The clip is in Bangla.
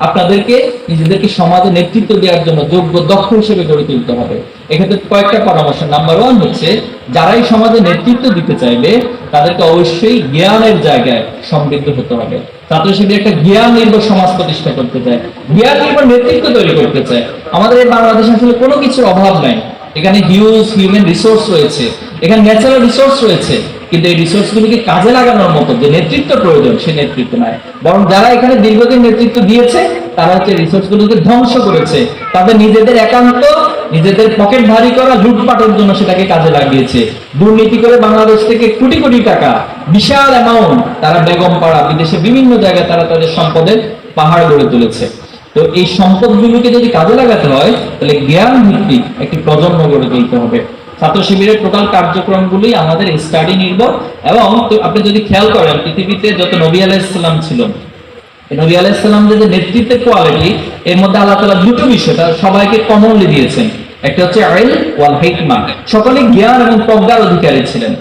আপনাদেরকে নিজেদেরকে সমাজে নেতৃত্ব দেওয়ার জন্য যোগ্য দক্ষ হিসেবে গড়ে তুলতে হবে। এক্ষেত্রে কয়েকটা পরামর্শ নাম্বার ওয়ান হচ্ছে, যারাই সমাজে নেতৃত্ব দিতে চাইবে, তাদেরকে অবশ্যই জ্ঞানের জায়গায় সমৃদ্ধ হতে হবে। ছাত্র শিবির একটা জ্ঞান নির্ভর সমাজ প্রতিষ্ঠা করতে চায় জ্ঞান নির্ভর নেতৃত্ব তৈরি করতে চায়। আমাদের এই বাংলাদেশে আসলে কোনো কিছুর অভাব নাই। এখানে হিউজ হিউম্যান রিসোর্স রয়েছে, এখানে ন্যাচারাল রিসোর্স রয়েছে। কিন্তু এই রিসোর্স গুলিকে কাজে লাগানোর মতো যে নেতৃত্ব প্রয়োজন, সে নেতৃত্ব নাই। বরং যারা এখানে দীর্ঘদিন নেতৃত্ব দিয়েছে, তারা হচ্ছে রিসোর্স গুলোকে ধ্বংস করেছে। তাদের নিজেদের একান্ত, নিজেদের পকেট ভারী করা লুটপাটের জন্য সেটাকে কাজে লাগিয়েছে। দুর্নীতি করে বাংলাদেশ থেকে কোটি কোটি টাকা, বিশাল অ্যামাউন্ট তারা বেগম পাড়া বিদেশে বিভিন্ন জায়গায় তারা তাদের সম্পদের পাহাড় গড়ে তুলেছে। তো এই সম্পদগুলোকে যদি কাজে লাগাতে হয়, তাহলে জ্ঞান ভিত্তিক একটি প্রজন্ম গড়ে তুলতে হবে। ছাত্র শিবিরের টোটাল কার্যক্রমগুলি আমাদের স্টাডি নির্ভর এবং আপনি যদি খেয়াল করেন, পৃথিবীতে যত নবী আলাইসাল্লাম ছিল, এই নবী আলাইসাল্লামদের যে নেতৃত্বের কোয়ালিটি এর মধ্যে আল্লাহ তালা দুটো বিষয় সবাইকে কমনলি দিয়েছেন। একটা হচ্ছে আইল ওয়াল হেকমা সকলে জ্ঞান এবং প্রজ্ঞার অধিকারী ছিলেন।